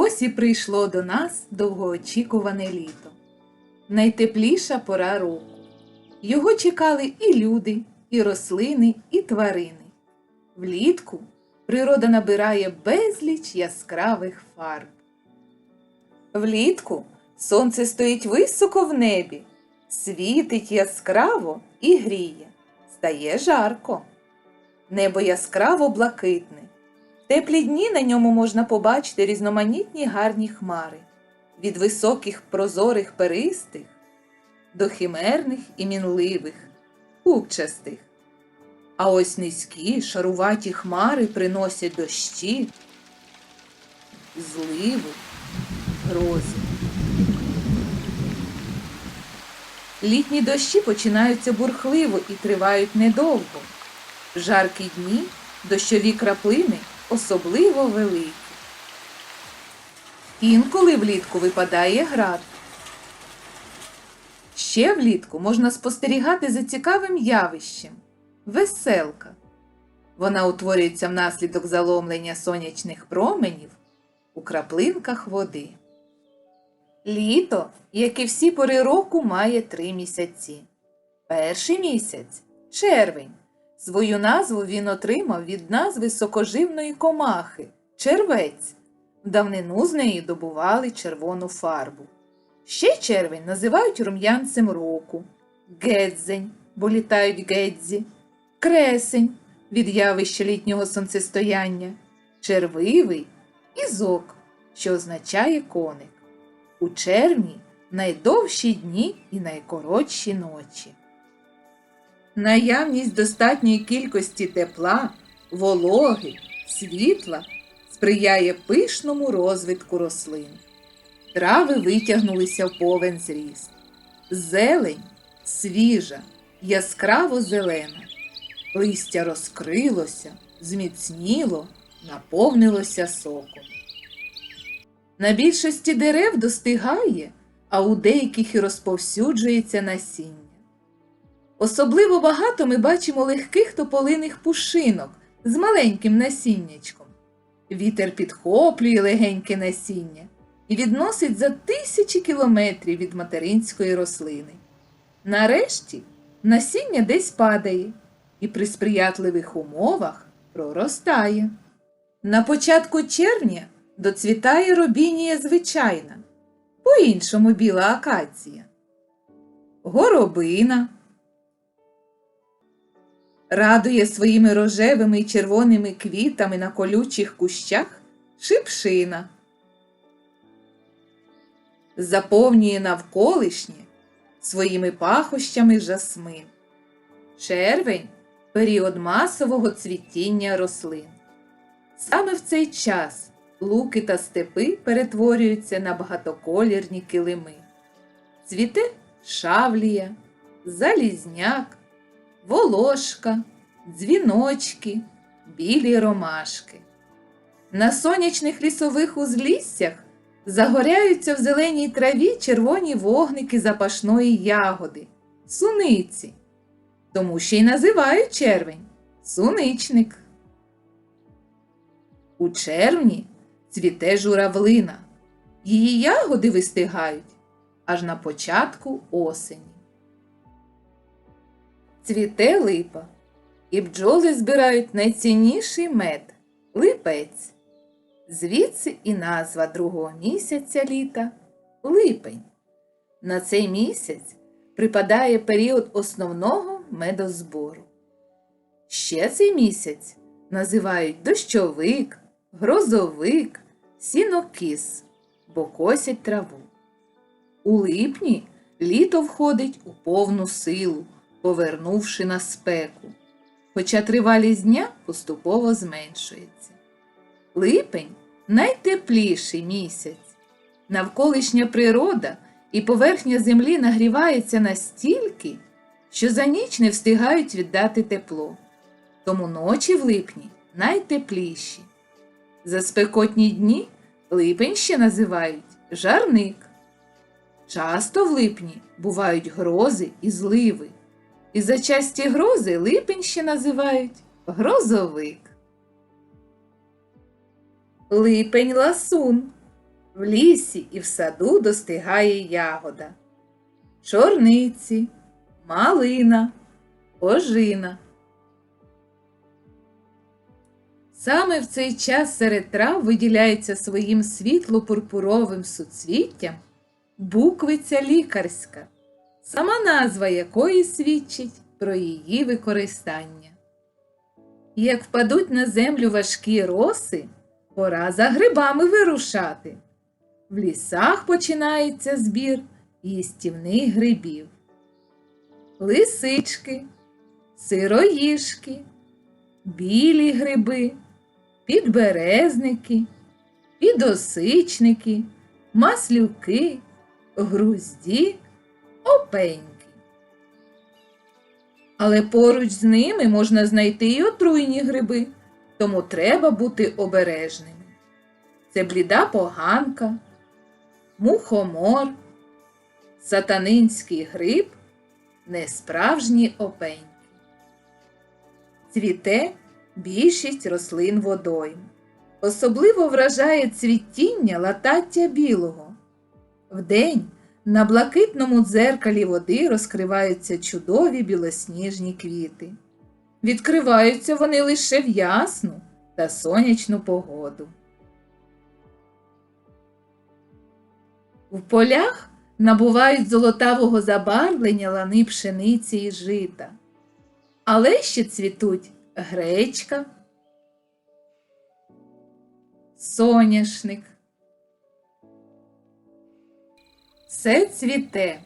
Ось і прийшло до нас довгоочікуване літо. Найтепліша пора року. Його чекали і люди, і рослини, і тварини. Влітку природа набирає безліч яскравих фарб. Влітку сонце стоїть високо в небі, світить яскраво і гріє. Стає жарко. Небо яскраво блакитне. Теплі дні на ньому можна побачити різноманітні гарні хмари, від високих прозорих перистих до химерних і мінливих, купчастих. А ось низькі шаруваті хмари приносять дощі, зливи, грози. Літні дощі починаються бурхливо і тривають недовго. В жаркі дні дощові краплини особливо великі. Інколи влітку випадає град. Ще влітку можна спостерігати за цікавим явищем веселка. Вона утворюється внаслідок заломлення сонячних променів у краплинках води. Літо, як і всі пори року, має три місяці. Перший місяць червень. Свою назву він отримав від назви сокоживної комахи червець. В давнину з неї добували червону фарбу. Ще червень називають рум'янцем року, гедзень, бо літають гедзі, кресень від явища літнього сонцестояння, червивий і зок, що означає коник. У червні найдовші дні і найкоротші ночі. Наявність достатньої кількості тепла, вологи, світла сприяє пишному розвитку рослин. Трави витягнулися в повен зріст. Зелень свіжа, яскраво зелена. Листя розкрилося, зміцніло, наповнилося соком. На більшості дерев достигає, а у деяких і розповсюджується насіння. Особливо багато ми бачимо легких тополиних пушинок з маленьким насіннячком. Вітер підхоплює легеньке насіння і відносить за тисячі кілометрів від материнської рослини. Нарешті насіння десь падає і при сприятливих умовах проростає. На початку червня доцвітає робінія звичайна, по-іншому біла акація, горобина. Радує своїми рожевими й червоними квітами на колючих кущах шипшина. Заповнює навколишнє своїми пахощами жасмин. Червень період масового цвітіння рослин. Саме в цей час луки та степи перетворюються на багатоколірні килими. Цвіте шавлія, залізняк, волошка, дзвіночки, білі ромашки. На сонячних лісових узліссях загоряються в зеленій траві червоні вогники запашної ягоди, суниці. Тому ще й називають червень суничник. У червні цвіте журавлина. Її ягоди вистигають аж на початку осені. Цвіте липа, і бджоли збирають найцінніший мед липець. Звідси і назва другого місяця літа липень. На цей місяць припадає період основного медозбору. Ще цей місяць називають дощовик, грозовик, сінокіс, бо косять траву. У липні літо входить у повну силу, повернувши на спеку, хоча тривалість дня поступово зменшується. Липень найтепліший місяць. Навколишня природа і поверхня землі нагрівається настільки, що за ніч не встигають віддати тепло. Тому ночі в липні найтепліші. За спекотні дні липень ще називають жарник. Часто в липні бувають грози і зливи. І за часті грози липень ще називають грозовик. Липень ласун. В лісі і в саду достигає ягода. Чорниці, малина, ожина. Саме в цей час серед трав виділяється своїм світло-пурпуровим суцвіттям буквиця лікарська, сама назва якої свідчить про її використання. Як впадуть на землю важкі роси, пора за грибами вирушати. В лісах починається збір їстівних грибів. Лисички, сироїшки, білі гриби, підберезники, підосичники, маслюки, грузді, опеньки. Але поруч з ними можна знайти й отруйні гриби, тому треба бути обережними. Це бліда поганка, мухомор, сатанинський гриб, несправжні опеньки. Цвіте більшість рослин водойм. Особливо вражає цвітіння латаття білого. Вдень на блакитному дзеркалі води розкриваються чудові білосніжні квіти. Відкриваються вони лише в ясну та сонячну погоду. В полях набувають золотавого забарвлення лани пшениці і жита. Але ще цвітуть гречка, соняшник. Все цвіте,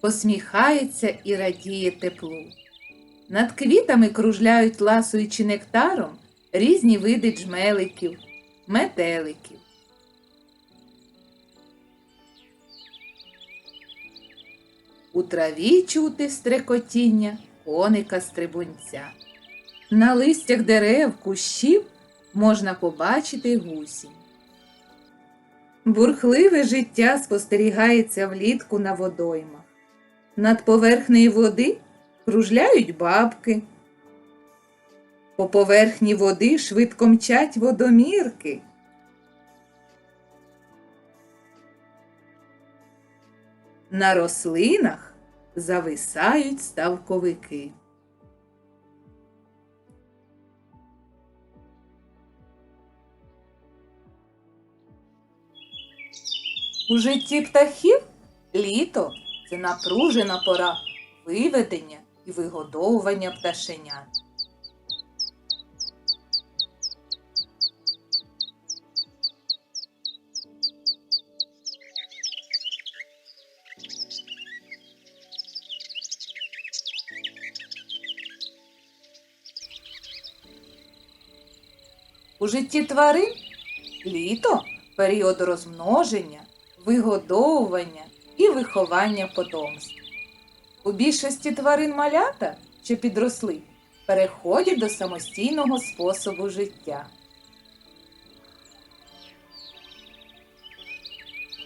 посміхається і радіє теплу. Над квітами кружляють, ласуючи нектаром, різні види джмеликів, метеликів. У траві чути стрекотіння коника стрибунця. На листях дерев, кущів можна побачити гусінь. Бурхливе життя спостерігається влітку на водоймах. Над поверхнею води кружляють бабки. По поверхні води швидко мчать водомірки. На рослинах зависають ставковики. У житті птахів літо це напружена пора виведення і вигодовування пташенят. У житті тварин літо період розмноження, вигодовування і виховання потомства. У більшості тварин малята, що підросли, переходять до самостійного способу життя.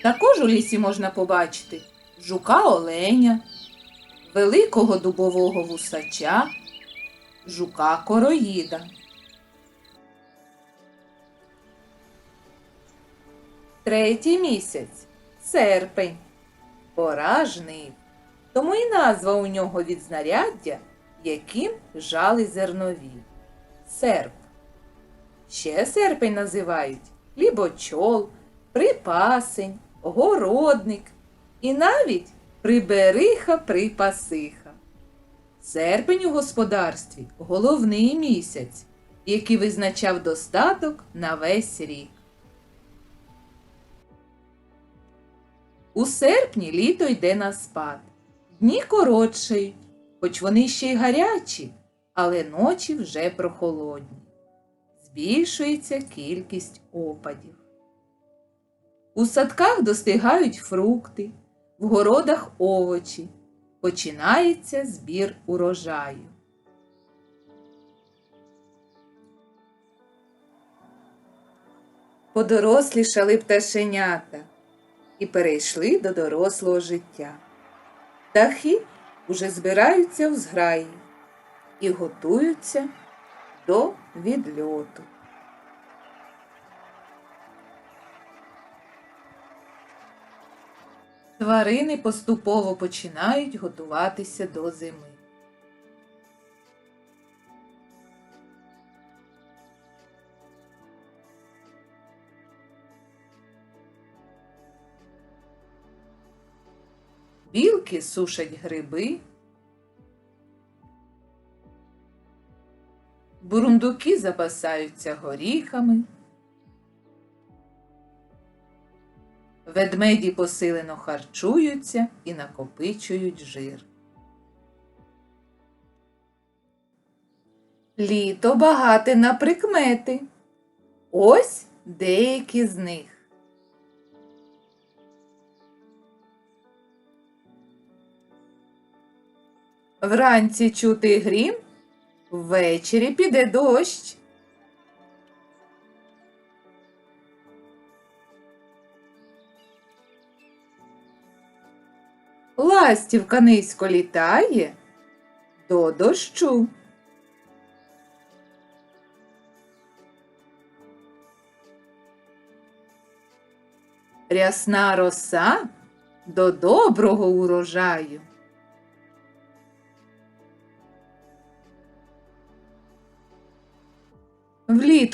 Також у лісі можна побачити жука оленя, великого дубового вусача, жука короїда. Третій місяць серпень. Пора жнив. Тому і назва у нього від знаряддя, яким жали зернові. Серп. Ще серпень називають хлібочол, припасень, городник і навіть прибериха припасиха. Серпень у господарстві головний місяць, який визначав достаток на весь рік. У серпні літо йде на спад. Дні коротшають, хоч вони ще й гарячі, але ночі вже прохолодні. Збільшується кількість опадів. У садках достигають фрукти, в городах овочі. Починається збір урожаю. Подорослішали пташенята і перейшли до дорослого життя. Птахи уже збираються в зграї і готуються до відльоту. Тварини поступово починають готуватися до зими. Білки сушать гриби. Бурундуки запасаються горіхами. Ведмеді посилено харчуються і накопичують жир. Літо багате на прикмети. Ось деякі з них. Вранці чути грім, ввечері піде дощ. Ластівка низько літає до дощу. Рясна роса до доброго урожаю.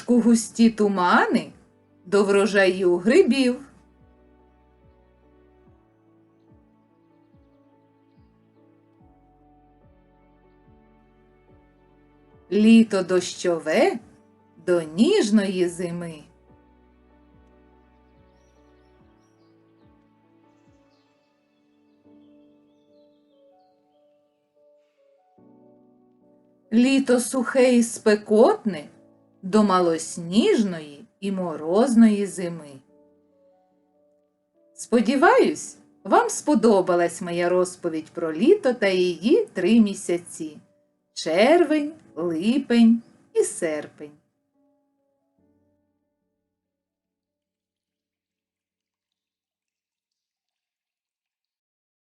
Влітку густі тумани до врожаю грибів. Літо дощове до ніжної зими. Літо сухе і спекотне до малосніжної і морозної зими. Сподіваюсь, вам сподобалась моя розповідь про літо та її три місяці червень, липень і серпень.